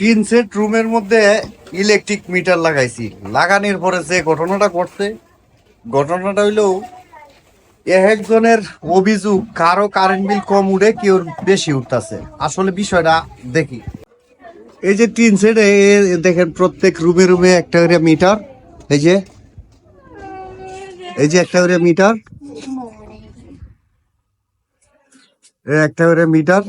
তিন সেট রুমের মধ্যে ইলেকট্রিক মিটার লাগাইছি। লাগানোর পরে যে ঘটনাটা করছে ঘটনাটা হইল এক একজনের অভিযোগ, কারও কারেন্ট বিল কম উঠে কেউ বেশি উঠতেছে। আসলে বিষয়টা দেখি। এই যে তিন সেট দেখেন প্রত্যেক রুমে রুমে একটা করে মিটার এই যে এই যে একটা করে মিটার একটা করে মিটার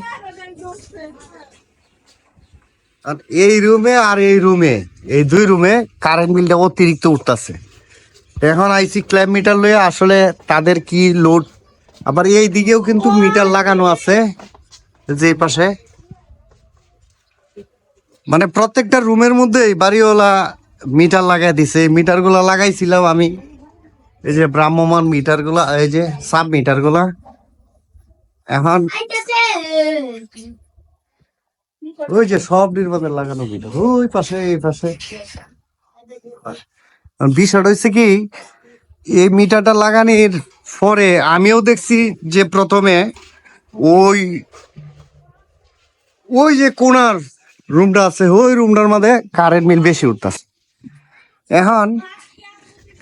এই রুমে আর এই রুমে এই দুই রুমে কারেন্ট বিলটা অতিরিক্ত উঠতেছে। এখন আইসি ক্ল্যাম মিটার লয়ে আসলে তাদের কি লোড আবার এই দিকেও কিন্তু মিটার লাগানো আছে, যে পাশে। মানে প্রত্যেকটা রুমের মধ্যেই বাড়িওয়ালা মিটার লাগাই দিছে। মিটারগুলা লাগাইছিলাম আমি। এই যে ভ্রাম্যমান মিটারগুলা এই যে সাব মিটারগুলা এখন ওই যে সব নির্মাণের লাগানো মিটার ওই পাশে, এই পাশে। বিষয়টা হচ্ছে কি, এই মিটারটা লাগানোর পরে আমিও দেখছি যে প্রথমে ওই ওই যে কোনার রুমটা আছে, ওই রুমটার মধ্যে কারেন্ট বিল বেশি উঠতেছে। এখন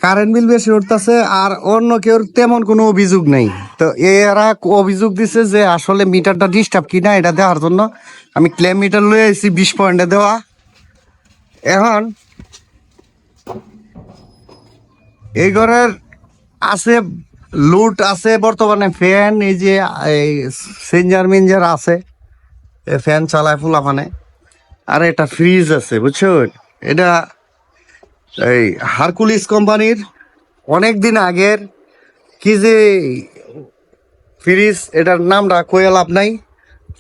কারেন্ট বিল বেশি উঠতেছে আর অন্য কেউ তেমন কোনো অভিযোগ নেই। তো এরা অভিযোগ দিছে যে আসলে মিটারটা ডিস্টার্ব কিনা এটা দেওয়ার জন্য আমি ক্লেম মিটার লয়ে এসেছি বিশ পয়েন্টে দেওয়া। এখন, এই ঘরের আছে, লুট আছে, বর্তমানে ফ্যান, এই যে, এই সেঞ্জার মিঞ্জার আছে। ফ্যান চালায় ফুলা মানে আর এটা ফ্রিজ আছে, বুঝছ? এটা এই হারকুলিস কোম্পানির অনেক দিন আগের, কি যে ফ্রিজ, এটার নামটা কয়ে লাভ নাই।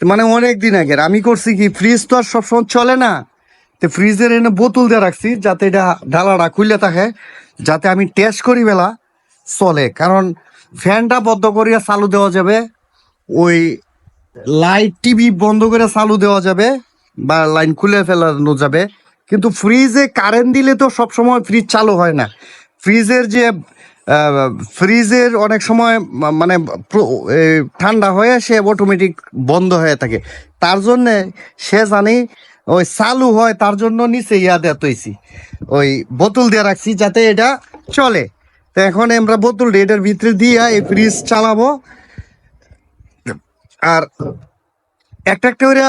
মানে অনেক দিন আগের। আমি করছি কি ফ্রিজ তো আর সবসময় চলে না। তো ফ্রিজের এনে বোতল দিয়ে রাখছি, যাতে এটা ঢালাটা খুললে থাকে, যাতে আমি টেস্ট করি বেলা চলে। কারণ ফ্যানটা বন্ধ করিয়া চালু দেওয়া যাবে, ওই লাইট টিভি বন্ধ করে চালু দেওয়া যাবে, বা লাইন খুলে ফেলানো যাবে। কিন্তু ফ্রিজে কারেন্ট দিলে তো সব সময় ফ্রিজ চালু হয় না। ফ্রিজের যে ফ্রিজের অনেক সময় মানে ঠান্ডা হয়ে সে অটোমেটিক বন্ধ হয়ে থাকে। তার জন্যে সে জানি ওই চালু হয়, তার জন্য নিচে ইয়া দেওয়া তৈছি। ওই বোতল দিয়ে রাখছি যাতে এটা চলে। তো এখন আমরা বোতল এটার ভিতরে দিয়ে এই ফ্রিজ চালাবো। আর একটা একটা করে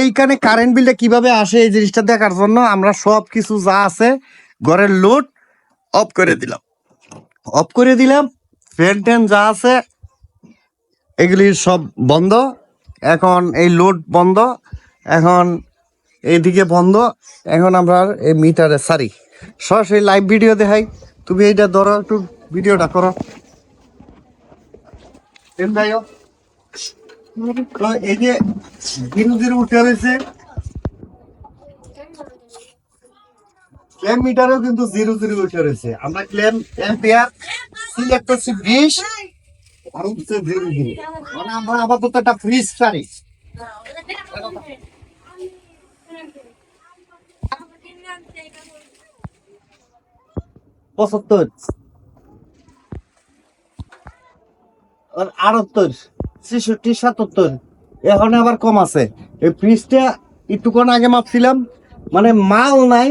এইখানে কারেন্ট বিলটা কীভাবে আসে এই জিনিসটা দেখার জন্য আমরা সব কিছু যা আছে ঘরের লোড অফ করে দিলাম। অফ করে দিলাম। ফ্যান ট্যান যা আছে, এগুলি সব বন্ধ। এখন এই লোড বন্ধ। এখন এইদিকে বন্ধ। এখন আমরা এই মিটারে সারি। সরাসরি লাইভ ভিডিও দেখাই। তুমি এইটা ধরো, একটু ভিডিওটা করো। এই যে জিরো জিরো উঠে রয়েছে ক্লেম মিটারেও কিন্তু জিরো জিরো উঠে রয়েছে আমরা ক্লেম এম্পিয়ার সিলেক্ট করছি বিশ উঠছে মানে আমরা আপাতত একটা ফ্রিজ চাই পঁচাত্তর। আটাত্তর, ছেষট্টি, সাতাত্তর। এখন আবার কম আছে। এই ফ্রিজটা একটুক্ষণ আগে মাপছিলাম। মানে মাল নাই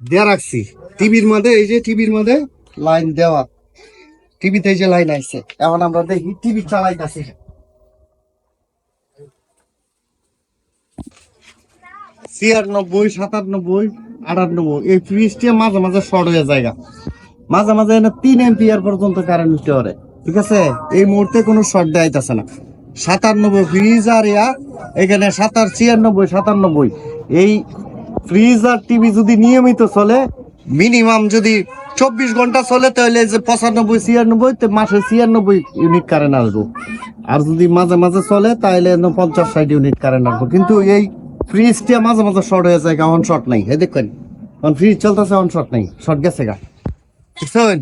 দেয়া রাখছি। টিভির মধ্যে এই যে টিভির মধ্যে লাইন দেওয়া। টিভিতে এই যে লাইন আসছে এখন আমরা দেখি টিভি চালাইতেছি। ছিয়ানব্বই, সাতানব্বই, আটানব্বই, এই ফ্রিজটা মাঝে মাঝে শর্ট হয়ে জায়গা মাঝে মাঝে তিন এম্পিয়ার পর্যন্ত কারেন্ট উঠতে পারে, ঠিক আছে? এই মুহূর্তে কোনো শর্ট দেয়াইতেছে না। সাতানব্বই ফ্রিজ আর ইয়া, এখানে সাতার ছিয়ানব্বই সাতানব্বই এই ফ্রিজ আর টিভি যদি নিয়মিত চলে, মিনিমাম যদি চব্বিশ ঘণ্টা চলে, তাহলে যে পঁচানব্বই, ছিয়ানব্বই, তো মাসে ছিয়ানব্বই ইউনিট কারেন্ট আসব। আর যদি মাঝে মাঝে চলে, তাহলে পঞ্চাশ, ষাট ইউনিট কারেন্ট আসব। কিন্তু এই ফ্রিজটা মাঝে মাঝে শর্ট হয়ে যায় অন শর্ট নাই। এই দেখবেন অন ফ্রিজ চলতেছে অন শর্ট নাই শর্ট গেছে গা। বুঝছেন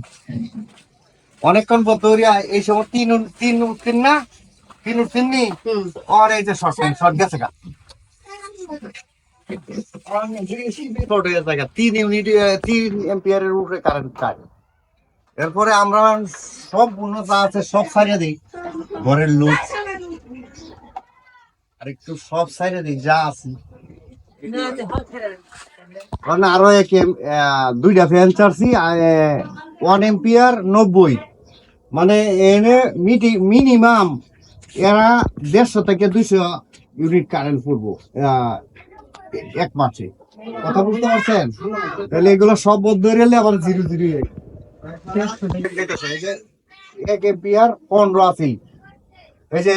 অনেকক্ষণ পর এই সময় তিন তিন উঠতেন না তিন উঠতেন নি আর এই যে শর্ট শর্ট গেছে গা। শর্ট হয়ে তিন ইউনিট তিন এম্পিয়ারের উপরে কারেন্ট খায় এরপরে আমরা সব পূর্ণ আছে সব সারিয়ে দিই। ঘরের লোক। আর একটু সব সাইডে দিই যা আছে। কারণ আরও এক দুইটা ফ্যান চাচ্ছি ওয়ান এম্পিয়ার নব্বই। মানে এনে মিনিমাম এরা দেড়শো থেকে দুইশো ইউনিট কারেন্ট পড়ব এক মাসে। কথা বুঝতে পারছেন? তাহলে এগুলো সব বদ্ধ রেলে আবার জিরো জিরো এক এম্পিয়ার পনেরো আছে এই যে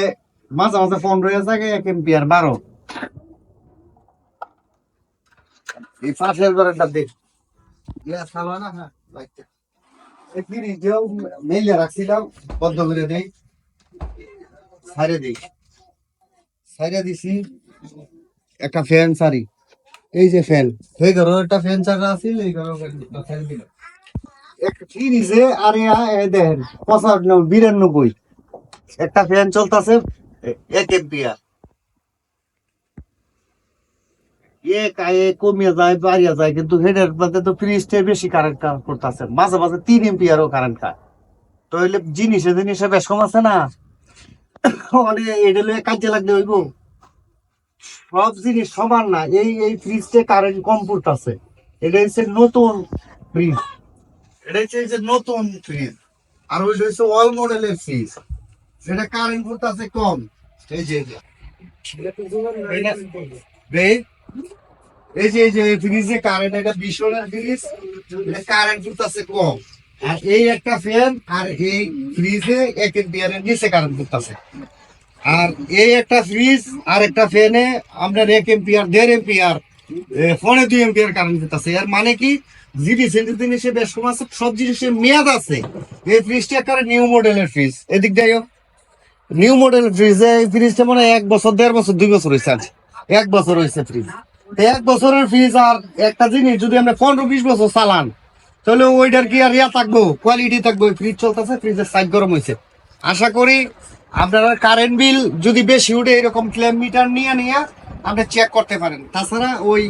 মাঝে মাঝে পনেরো থাকে, এক এম্পিয়ার বারো। এই পাশের ঘরেরটা দেখ হ্যাঁ বন্ধ দেই। দিছি, একটা ফ্যান সারি। এই যে ফ্যান, এই ঘর একটা ফ্যান সারি ইয়া এই বিরানব্বই। একটা ফ্যান এক এম্পিয়ার। যায় কিন্তু তো বেশি কারেন্ট মাঝে মাঝে তিন এম্পিয়ারও কারেন্ট খায়। তো জিনিসে জিনিসে বেশ কম আছে না? মানে এটা লয়ে কাজে লাগলে হইব সব জিনিস সমান না এই এই ফ্রিজটা কারেন্ট কম পড়তেছে এটা হচ্ছে নতুন ফ্রিজ এটা হচ্ছে যে নতুন ফ্রিজ আর ওইটা হচ্ছে অল মডেলের ফ্রিজ সেটা কারেন্ট পড়তেছে কম। এই যে এই যে। এই যে ফ্রিজে কারেন্ট এটা বিশনের ফ্রিজ কারেন্ট ফুটতেছে কম। আর এই একটা ফ্যান আর এই ফ্রিজে এক এম্পিয়ারের নিচে কারেন্ট ফুটতেছে আর এই একটা ফ্রিজ আর একটা ফ্যানে আপনার এক এম্পিয়ার দেড় এম্পিয়ার ফোনে দুই এম্পিয়ার কারেন্ট ফুটতেছে এর মানে কি? জিনিস জিনিসে বেশ কম আছে, সব জিনিসের মেয়াদ আছে। এই ফ্রিজটা একটা নিউ মডেলের ফ্রিজ এদিক দিয়ে নিউ মডেল ফ্রিজে এই ফ্রিজটা মানে এক বছর, দেড় বছর, দুই বছর হয়েছে আজ। এক বছর হয়েছে ফ্রিজ এক বছরের ফ্রিজ আর একটা জিনিস যদি আমরা পনেরো, বিশ বছর চালান তাহলে ওইটার কি আর ইয়া থাকব? কোয়ালিটি থাকব। ফ্রিজ চলতেছে ফ্রিজের সাইড গরম হয়েছে আশা করি আপনারা কারেন্ট বিল যদি বেশি উঠে, এরকম ক্লেম মিটার নিয়ে নিয়ে আপনি চেক করতে পারেন। তাছাড়া ওই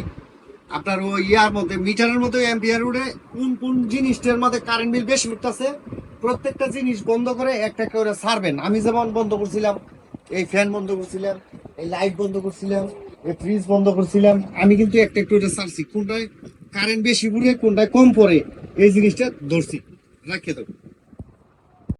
আপনার ওই ইয়ার মধ্যে মিটারের মধ্যে এম্পিয়ার উঠে কোন কোন জিনিসটার মধ্যে কারেন্ট বিল বেশি উঠতেছে, প্রত্যেকটা জিনিস বন্ধ করে একটা করে সারবেন আমি যেমন বন্ধ করছিলাম, এই ফ্যান বন্ধ করছিলাম, এই লাইট বন্ধ করছিলাম, এই ফ্রিজ বন্ধ করছিলাম, আমি কিন্তু একটা একটু এটা ছাড়ছি। কোনটায় কারেন্ট বেশি পড়ে, কোনটায় কম পড়ে এই জিনিসটা ধরছি। রাখিয়ে দেবো